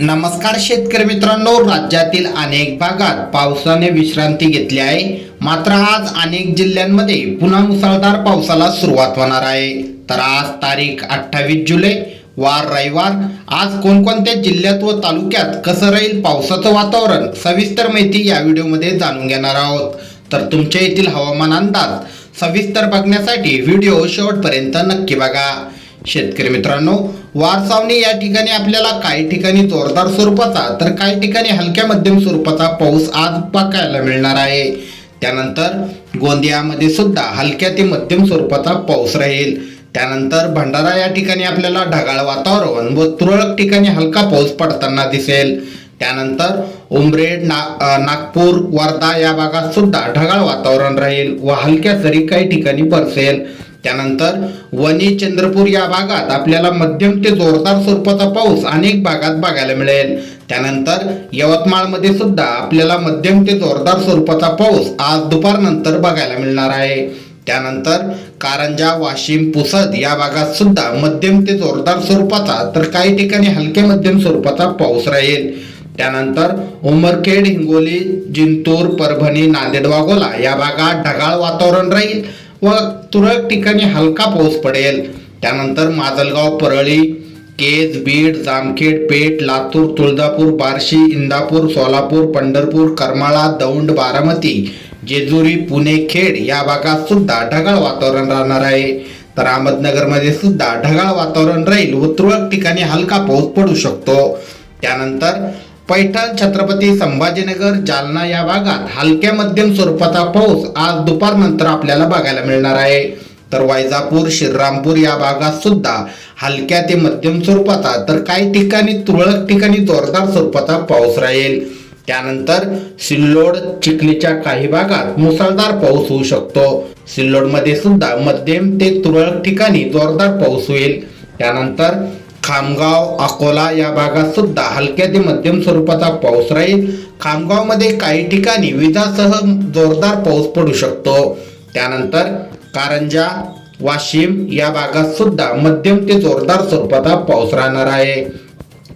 नमस्कार शेतकरी मित्रांनो राज्यातील अनेक भागात पावसाने विश्रांती घेतली आहे. मात्र आज अनेक जिल्ह्यांमध्ये पुन्हा मुसळधार पावसाला सुरुवात होणार आहे. तर आज तारीख अठ्ठावीस जुलै वार रविवार. आज कोणकोणत्या जिल्ह्यात व तालुक्यात कसं राहील पावसाचं वातावरण सविस्तर माहिती या व्हिडिओमध्ये जाणून घेणार आहोत. तर तुमच्या येथील हवामान अंदाज सविस्तर बघण्यासाठी व्हिडिओ शेवटपर्यंत नक्की बघा. शेतकरी मित्रांनो वारसावणी या ठिकाणी आपल्याला काही ठिकाणी जोरदार स्वरूपाचा तर काही ठिकाणी हलक्या मध्यम स्वरूपाचा पाऊस आज पाकायला मिळणार आहे. त्यानंतर गोंदियामध्ये सुद्धा हलक्या ते मध्यम स्वरूपाचा पाऊस राहील. त्यानंतर भंडारा या ठिकाणी आपल्याला ढगाळ वातावरण व तुरळक ठिकाणी हलका पाऊस पडताना दिसेल. त्यानंतर उमरेड ना नागपूर वर्धा या भागात सुद्धा ढगाळ वातावरण राहील व हलक्या सरी काही ठिकाणी बरसेल त्यानंतर वणी चंद्रपूर या भागात आपल्याला मध्यम ते जोरदार स्वरूपाचा पाऊस अनेक भागात बघायला मिळेल. त्यानंतर यवतमाळमध्ये सुद्धा आपल्याला मध्यम ते जोरदार स्वरूपाचा पाऊस आज दुपारनंतर बघायला मिळणार आहे. त्यानंतर कारंजा वाशिम पुसद या भागात सुद्धा मध्यम ते जोरदार स्वरूपाचा तर काही ठिकाणी हलके मध्यम स्वरूपाचा पाऊस राहील. त्यानंतर उमरखेड हिंगोली जिंतूर परभणी नांदेड वाघोला या भागात ढगाळ वातावरण राहील. व तुरळक ठिकाणी हलका पाऊस पडेल. त्यानंतर माजलगाव परळी केज बीड जामखेड पेठ लातूर तुळजापूर बार्शी इंदापूर सोलापूर पंढरपूर करमाळा दौंड बारामती जेजुरी पुणे खेड या भागात सुद्धा ढगाळ वातावरण राहणार आहे. तर अहमदनगरमध्ये सुद्धा ढगाळ वातावरण राहील व तुरळक ठिकाणी हलका पाऊस पडू शकतो. त्यानंतर पैठण छत्रपती संभाजीनगर जालना या भागात हलक्या मध्यम स्वरूपाचा पाऊस आज दुपारनंतर आपल्याला बघायला मिळणार आहे. तर वायजापूर श्रीरामपूर या भागात सुद्धा हलक्या ते मध्यम स्वरूपाचा तर काही ठिकाणी तुरळक ठिकाणी जोरदार स्वरूपाचा पाऊस राहील. त्यानंतर सिल्लोड चिखलीच्या काही भागात मुसळधार पाऊस होऊ शकतो. सिल्लोडमध्ये सुद्धा मध्यम ते तुरळक ठिकाणी जोरदार पाऊस होईल. त्यानंतर खामगाव अकोला या भागात सुद्धा हलक्या ते मध्यम स्वरूपाचा पाऊस राहील. खामगावमध्ये काही ठिकाणी विजासह जोरदार पाऊस पडू शकतो. त्यानंतर कारंजा वाशिम या भागात सुद्धा मध्यम ते जोरदार स्वरूपाचा पाऊस राहणार आहे.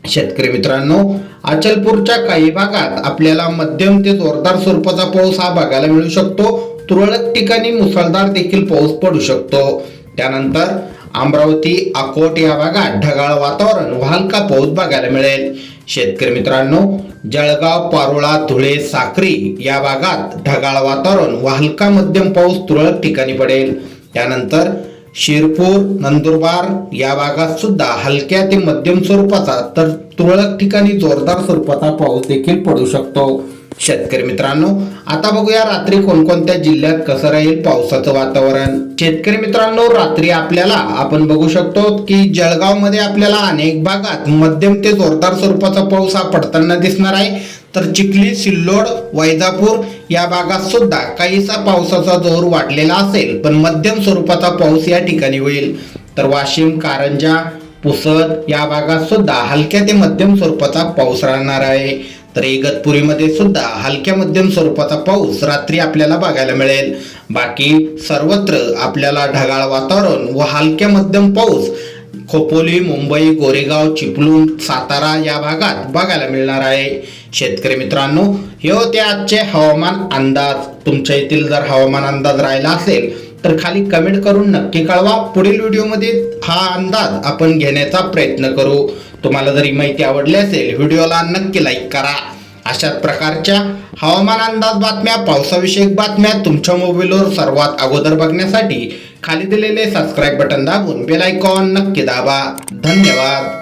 शेतकरी मित्रांनो अचलपूरच्या काही भागात आपल्याला मध्यम ते जोरदार स्वरूपाचा पाऊस हा बघायला मिळू शकतो. तुरळक ठिकाणी मुसळधार देखील पाऊस पडू शकतो. त्यानंतर अमरावती अकोट या भागात ढगाळ वातावरण व हलका पाऊस बघायला मिळेल. शेतकरी मित्रांनो जळगाव पारोळा धुळे साक्री या भागात ढगाळ वातावरण व हलका मध्यम पाऊस तुरळक ठिकाणी पडेल. त्यानंतर शिरपूर नंदुरबार या भागात सुद्धा हलक्या ते मध्यम स्वरूपाचा तर तुरळक ठिकाणी जोरदार स्वरूपाचा पाऊस देखील पडू शकतो. शेतकरी मित्रांनो आता बघूया रात्री कोणकोणत्या जिल्ह्यात कसं राहील पावसाचं वातावरण. शेतकरी मित्रांनो रात्री आपल्याला आपण बघू शकतो की जळगावमध्ये आपल्याला अनेक भागात मध्यम ते जोरदार स्वरूपाचा पाऊस हा पडताना दिसणार आहे. तर चिखली सिल्लोड वैजापूर या भागात सुद्धा काहीसा पावसाचा जोर वाढलेला असेल पण मध्यम स्वरूपाचा पाऊस या ठिकाणी होईल. तर वाशिम कारंजा पुसद या भागात सुद्धा हलक्या ते मध्यम स्वरूपाचा पाऊस राहणार आहे. तर इगतपुरीमध्ये सुद्धा हलक्या मध्यम स्वरूपाचा पाऊस रात्री आपल्याला बघायला मिळेल. बाकी सर्वत्र आपल्याला ढगाळ वातावरण व हलक्या मध्यम पाऊस खोपोली मुंबई गोरेगाव चिपळूण सातारा या भागात बघायला मिळणार आहे. शेतकरी मित्रांनो हे होते आजचे हवामान अंदाज. तुमच्या येथील जर हवामान अंदाज राहिला असेल तर खाली कमेंट करून नक्की कळवा. पुढील व्हिडिओमध्ये हा अंदाज आपण घेण्याचा प्रयत्न करू. तुम्हाला जरी माहिती आवडली असेल व्हिडिओला नक्की लाईक करा. अशाच प्रकारच्या हवामान अंदाज बातम्या पावसाविषयक बातम्या तुमच्या मोबाईलवर सर्वात अगोदर बघण्यासाठी खाली दिलेले सबस्क्राईब बटन दाबून बेल आयकॉन नक्की दाबा. धन्यवाद.